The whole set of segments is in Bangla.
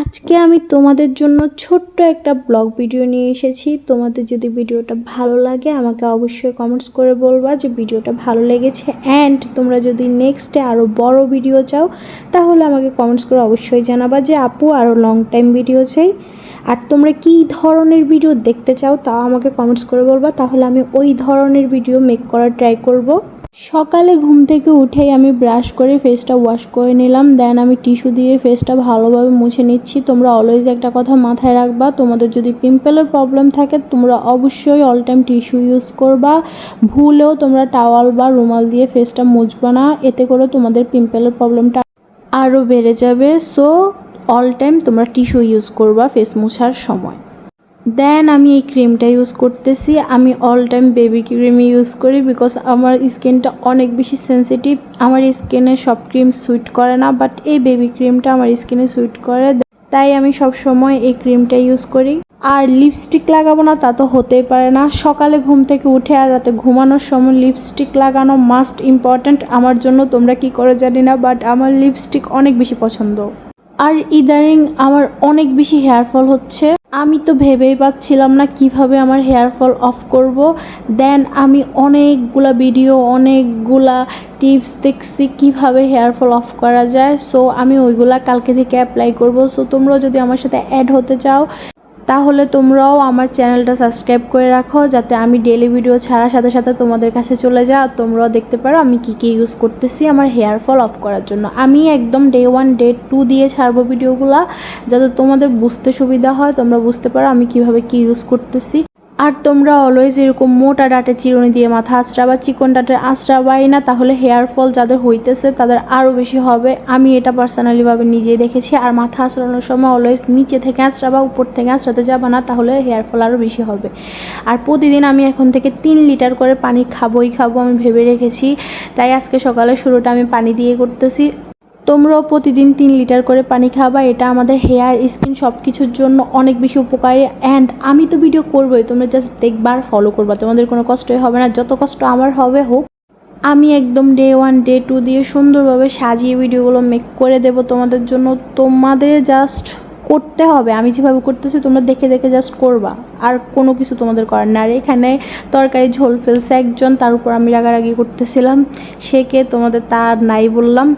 আজকে আমি তোমাদের জন্য ছোট্ট একটা ব্লগ ভিডিও নিয়ে এসেছি। তোমাদের যদি ভিডিওটা ভালো লাগে, আমাকে অবশ্যই কমেন্টস করে বলবা যে ভিডিওটা ভালো লেগেছে। অ্যান্ড তোমরা যদি নেক্সটে আরও বড় ভিডিও চাও, তাহলে আমাকে কমেন্টস করে অবশ্যই জানাবা যে আপু আরও লং টাইম ভিডিও চাই। আর তোমরা কী ধরনের ভিডিও দেখতে চাও, তাও আমাকে কমেন্টস করে বলবা। তাহলে আমি ওই ধরনের ভিডিও মেক করার ট্রাই করব। সকালে ঘুম থেকে উঠেই আমি ব্রাশ করে ফেসটা ওয়াশ করে নিলাম। দেন আমি টিস্যু দিয়ে ফেসটা ভালোভাবে মুছে নিচ্ছি। তোমরা অলওয়েজ একটা কথা মাথায় রাখবা, তোমাদের যদি পিম্পলের প্রবলেম থাকে, তোমরা অবশ্যই অল টাইম টিস্যু ইউজ করবা। ভুলেও তোমরা টাওয়াল বা রুমাল দিয়ে ফেসটা মুছবা না। এতে করে তোমাদের পিম্পলের প্রবলেমটা আরও বেড়ে যাবে। সো অল টাইম তোমরা টিস্যু ইউজ করবা ফেস মোছার সময়। দেন আমি এই ক্রিমটা ইউজ করতেছি। আমি all time baby cream use করি বিকজ আমার স্কিনটা অনেক বেশি সেন্সিটিভ আমার স্কিনে সব ক্রিম সুইট করে না বাট এই বেবি ক্রিমটা আমার স্কিনে সুইট করে। তাই আমি সব সময় এই ক্রিমটা ইউজ করি। আর লিপস্টিক লাগাবো না, তা তো হতেই পারে না। সকালে ঘুম থেকে উঠে আর রাতে ঘুমানোর সময় লিপস্টিক লাগানো মাস্ট ইম্পর্ট্যান্ট আমার জন্য তোমরা কি করে জানি না বাট আমার লিপস্টিক অনেক বেশি পছন্দ। আর ইদারিং আমার অনেক বেশি হেয়ার ফল হচ্ছে। আমি তো ভেবেই পাচ্ছিলাম না কীভাবে আমার হেয়ার ফল অফ করব। দেন আমি অনেকগুলা ভিডিও অনেকগুলা টিপস দেখছি কীভাবে হেয়ার ফল অফ করা যায়। সো আমি ওইগুলা কালকে থেকে অ্যাপ্লাই করব। সো তোমরাও যদি আমার সাথে অ্যাড হতে চাও তাহলে তোমরাও আমার চ্যানেলটা সাবস্ক্রাইব করে রাখো, যাতে আমি ডেলি ভিডিও ছাড়ার সাথে সাথে তোমাদের কাছে চলে যাও আর তোমরাও দেখতে পারো আমি কী কী ইউজ করতেছি আমার হেয়ার ফল অফ করার জন্য। আমি একদম ডে ওয়ান ডে টু দিয়ে ছাড়বো ভিডিওগুলো যাতে তোমাদের বুঝতে সুবিধা হয়, তোমরা বুঝতে পারো আমি কীভাবে কি ইউজ করতেছি। আর তোমরা অলওয়েজ এরকম মোটা ডাটে চিরুনি দিয়ে মাথা আঁচড়াবা চিকন ডাটে ডাটের আঁচড়াবাই না, তাহলে হেয়ার ফল যাদের হইতেছে তাদের আরও বেশি হবে। আমি এটা পার্সোনালিভাবে নিজেই দেখেছি। আর মাথা আঁচড়ানোর সময় অলওয়েজ নিচে থেকে আঁচড়াবা উপর থেকে আঁচড়াতে যাবা না, তাহলে হেয়ার ফল আরও বেশি হবে। আর প্রতিদিন আমি এখন থেকে তিন লিটার করে পানি খাবোই খাব আমি ভেবে রেখেছি। তাই আজকে সকালে শুরুটা আমি পানি দিয়ে করতেছি। তোমরাও প্রতিদিন তিন লিটার করে পানি খাবা, এটা আমাদের হেয়ার, স্কিন সব কিছুর জন্য অনেক বেশি উপকারী। অ্যান্ড আমি তো ভিডিও করবোই, তোমরা জাস্ট দেখবার ফলো করবা। তোমাদের কোনো কষ্টই হবে না, যত কষ্ট আমার হবে হোক, আমি একদম ডে ওয়ান ডে টু দিয়ে সুন্দরভাবে সাজিয়ে ভিডিওগুলো মেক করে দেব তোমাদের জন্য। তোমাদের জাস্ট করতে হবে, আমি যেভাবে করতেছি তোমরা দেখে দেখে জাস্ট করবা। আর কোনো কিছু তোমাদের করার না। আর এখানে তরকারি ঝোল ফেলছে একজন, তার উপর আমি রাগারাগি করতেছিলাম, সে কে তোমাদের তার নাই বললাম।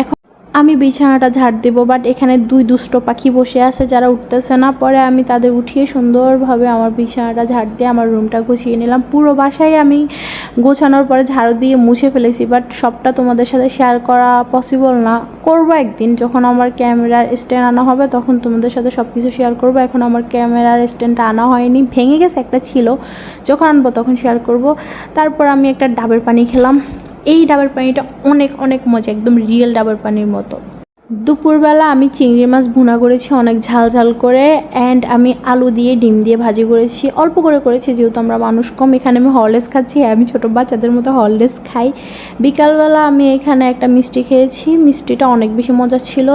এখন আমি বিছানাটা ঝাড় দেবো বাট এখানে দুই দুষ্ট পাখি বসে আছে যারা উঠতেছে না। পরে আমি তাদের উঠিয়ে সুন্দরভাবে আমার বিছানাটা ঝাড় দিয়ে আমার রুমটা গুছিয়ে নিলাম। পুরো বাসায় আমি গোছানোর পরে ঝাড়ু দিয়ে মুছে ফেলেছি বাট সবটা তোমাদের সাথে শেয়ার করা পসিবল না। করব একদিন, যখন আমার ক্যামেরার স্ট্যান্ড আনা হবে, তখন তোমাদের সাথে সব কিছু শেয়ার করব। এখন আমার ক্যামেরার স্ট্যান্ডটা আনা হয়নি, ভেঙে গেছে, একটা ছিল। যখন আনব তখন শেয়ার করব। তারপর আমি একটা ডাবের পানি খেলাম। এই ডাবের পানিটা অনেক অনেক মজা, একদম রিয়েল ডাবের পানির মতো। দুপুরবেলা আমি চিংড়ি মাছ ভুনা করেছি অনেক ঝাল ঝাল করে অ্যান্ড আমি আলু দিয়ে, ডিম দিয়ে ভাজি করেছি। অল্প করে করেছি, যেহেতু আমরা মানুষ কম, এখানে আমি হরলেস খাচ্ছি আমি ছোটো বাচ্চাদের মতো হরলেস খাই। বিকালবেলা আমি এখানে একটা মিষ্টি খেয়েছি, মিষ্টিটা অনেক বেশি মজা ছিল।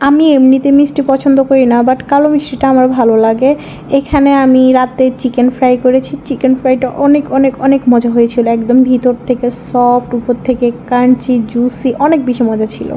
আমি এমনিতে মিষ্টি পছন্দ করি না বাট কালো মিষ্টিটা আমার ভালো লাগে। এখানে আমি রাতে চিকেন ফ্রাই করেছি। চিকেন ফ্রাইটা অনেক অনেক অনেক মজা হয়েছিল। একদম ভিতর থেকে সফট উপর থেকে কাঞ্চি জুসি অনেক বেশি মজা ছিল।